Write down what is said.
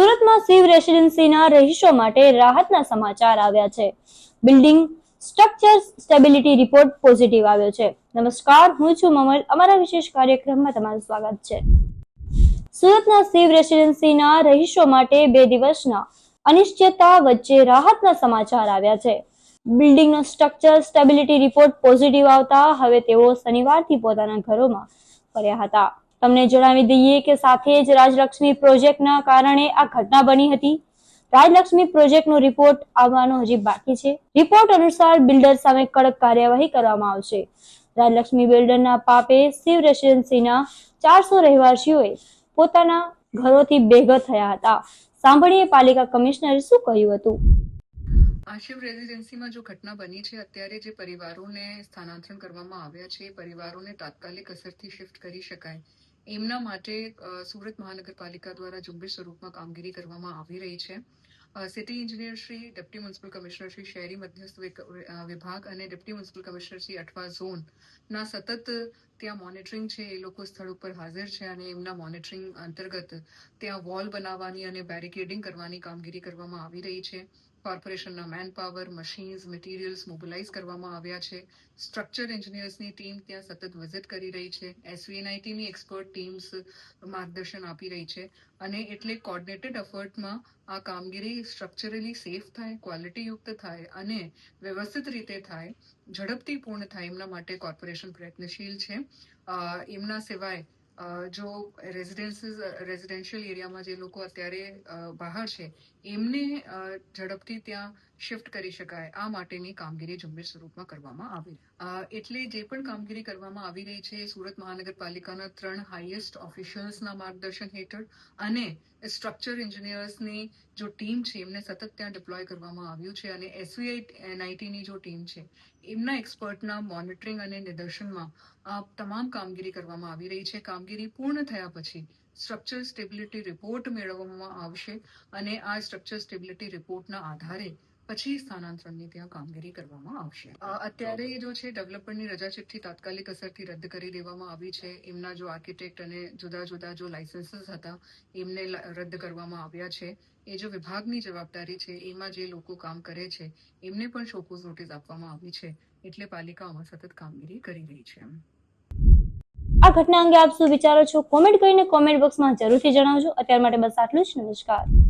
સુરતમાં શિવ રેસિડેન્સીના રહીશો માટે રાહતના સમાચાર આવ્યા છે. Building structure stability report positive આવ્યો છે. નમસ્કાર, હું છું મમલ. અમારા વિશેષ કાર્યક્રમમાં તમારું સ્વાગત છે. સુરતના શિવ રેસિડેન્સીના રહીશો માટે બે દિવસના અનિશ્ચિતતા વચ્ચે રાહતના સમાચાર આવ્યા છે. બિલ્ડિંગનો સ્ટ્રક્ચર સ્ટેબિલિટી રિપોર્ટ પોઝિટિવ આવતા હવે તેઓ શનિવારથી પોતાના ઘરોમાં ફર્યા હતા. તમને જણાવી દઈએ કે સાથે જ રાજલક્ષ્મી પ્રોજેક્ટના કારણે આ ઘટના બની હતી. રાજલક્ષ્મી પ્રોજેક્ટનો રિપોર્ટ આવવાનો હજી બાકી છે. રિપોર્ટ અનુસાર બિલ્ડર સામે કડક કાર્યવાહી કરવામાં આવશે. રાજલક્ષ્મી બિલ્ડરના પાપે શિવ રેસિડેન્સીના ચારસો રહેવાસીઓએ પોતાના ઘરોથી બેઘર થયા હતા. સાંભળીએ પાલિકા કમિશનરે શું કહ્યું હતું. આશિવ રેઝિડેન્સીમાં જો ઘટના બની છે, અત્યારે જે પરિવારોને સ્થાનાંતરણ કરવામાં આવ્યા છે, એ પરિવારોને તાત્કાલિક અસરથી શિફ્ટ કરી શકાય. એમના માટે સુરત મહાનગરપાલિકા દ્વારા ઝુંબેશ સ્વરૂપમાં કામગીરી કરવામાં આવી રહી છે. City engineer Shri deputy municipal commissioner Shri, શહેરી મધ્યસ્થ વિભાગ અને deputy municipal commissioner Shri, Athwa zone ના સતત ત્યાં મોનિટરિંગ છે, એ લોકો સ્થળ ઉપર હાજર છે અને એમના મોનિટરિંગ અંતર્ગત ત્યાં વોલ બનાવવાની અને બેરિકેડિંગ કરવાની કામગીરી કરવામાં આવી રહી છે. કોર્પોરેશનના manpower machines materials mobilise કરવામાં આવ્યા છે. સ્ટ્રક્ચર એન્જિનિયર્સની ટીમ ત્યાં સતત વિઝિટ કરી રહી છે. એસવીએનઆઈટીની એક્સપર્ટ ટીમ્સ માર્ગદર્શન આપી રહી છે. અને એટલે કોર્ડિનેટેડ એફર્ટમાં આ કામગીરી સ્ટ્રક્ચરલી સેફ થાય ક્વોલિટીયુક્ત થાય અને વ્યવસ્થિત રીતે થાય, ઝડપથી પૂર્ણ થાય એમના માટે કોર્પોરેશન પ્રયત્નશીલ છે. એમના સિવાય જો રેઝિડેન્સીસ, રેઝિડેન્શિયલ એરિયામાં જે લોકો અત્યારે બહાર છે, એમને ઝડપથી ત્યાં શિફ્ટ કરી શકાય, આ માટેની કામગીરી ઝુંબેશ સ્વરૂપમાં કરવામાં આવી. એટલે જે પણ કામગીરી કરવામાં આવી રહી છે, સુરત મહાનગરપાલિકાના ત્રણ હાઈએસ્ટ ઓફિશિયલ્સના માર્ગદર્શન હેઠળ અને સ્ટ્રક્ચર એન્જિનિયર્સની જો ટીમ છે, એમને સતત ત્યાં ડિપ્લોય કરવામાં આવ્યું છે અને એસવીઆઈ એનઆઈટીની જો ટીમ છે, એમના એક્સપર્ટના મોનિટરિંગ અને નિદર્શનમાં આ તમામ કામગીરી કરવામાં આવી રહી છે. કામગીરી પૂર્ણ થયા પછી સ્ટ્રક્ચર સ્ટેબિલિટી રિપોર્ટ મેળવવામાં આવશે અને આ સ્ટ્રક્ચર સ્ટેબિલિટી રિપોર્ટના આધારે પછી સ્થાનાંતરણની ત્યાં કામગીરી કરવામાં આવશે. અત્યારે જો છે ડેવલપરની રજા ચિઠ્ઠી તાત્કાલિક અસરથી રદ કરી દેવામાં આવી છે. એમના જો આર્કિટેક્ટ અને જુદા જુદા જો લાયસન્સીસ હતા એમને રદ કરવામાં આવ્યા છે. એ જો વિભાગની જવાબદારી છે એમાં જે લોકો કામ કરે છે એમને પણ શોકોઝ નોટિસ આપવામાં આવી છે. એટલે પાલિકા આમાં સતત કામગીરી કરી રહી છે. આ ઘટના અંગે આપ શું વિચારો છો? કોમેન્ટ કરીને કોમેન્ટ બોક્સમાં જરૂરથી જણાવજો. અત્યાર માટે બસ આટલું જ. નમસ્કાર.